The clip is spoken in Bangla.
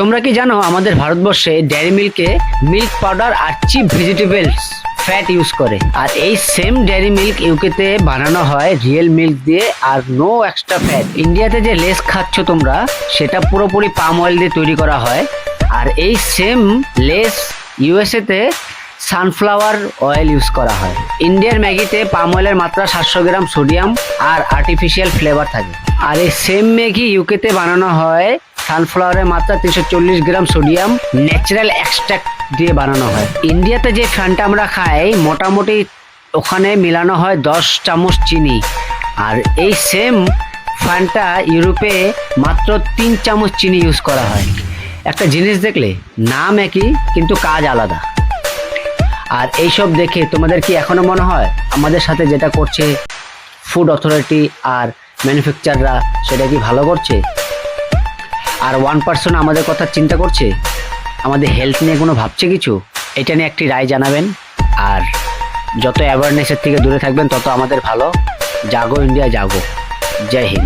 তোমরা কি জানো আমাদের ভারতবর্ষে ডেয়ারি মিল্কে মিল্ক পাউডার আর চিপ ভেজিটেবলস ফ্যাট ইউজ করে? আর এই সেম ডেয়ারি মিল্ক ইউকেতে বানানো হয় রিয়েল মিল্ক দিয়ে আর নো এক্সট্রা ফ্যাট ইন্ডিয়াতে যে লেস খাচ্ছ তোমরা, সেটা পুরোপুরি পাম অয়েল দিয়ে তৈরি করা হয়। আর এই সেম লেস ইউএসএতে সানফ্লাওয়ার অয়েল ইউজ করা হয়। ইন্ডিয়ার ম্যাগিতে পাম অয়েলের মাত্রা সাতশো গ্রাম সোডিয়াম আর আর্টিফিশিয়াল ফ্লেভার থাকে। আর এই সেম ম্যাগি ইউকেতে বানানো হয় সানফ্লাওয়ারের মাত্রা তিনশো চল্লিশ গ্রাম সোডিয়াম ন্যাচারাল এক্সট্রাক্ট দিয়ে বানানো হয়। ইন্ডিয়াতে যে ফ্যানটা আমরা খাই, মোটামুটি ওখানে মিলানো হয় দশ চামচ চিনি। আর এই সেম ফ্যানটা ইউরোপে মাত্র তিন চামচ চিনি ইউজ করা হয়। একটা জিনিস দেখলে, নাম একই, কিন্তু কাজ আলাদা। আর এইসব দেখে তোমাদের কি এখনও মনে হয়? আমাদের সাথে যেটা করছে ফুড অথরিটি আর ম্যানুফ্যাকচাররা সেটা কি ভালো করছে? আর ওয়ান পার্সন আমাদের কথা চিন্তা করছে? আমাদের হেলথ নিয়ে কোনো ভাবছে কিছু? এটা নিয়ে একটি রায় জানাবেন। আর যত অ্যাওয়ারনেসের থেকে দূরে থাকবেন, তত আমাদের ভালো। জাগো ইন্ডিয়া জাগো। জয় হিন্দ।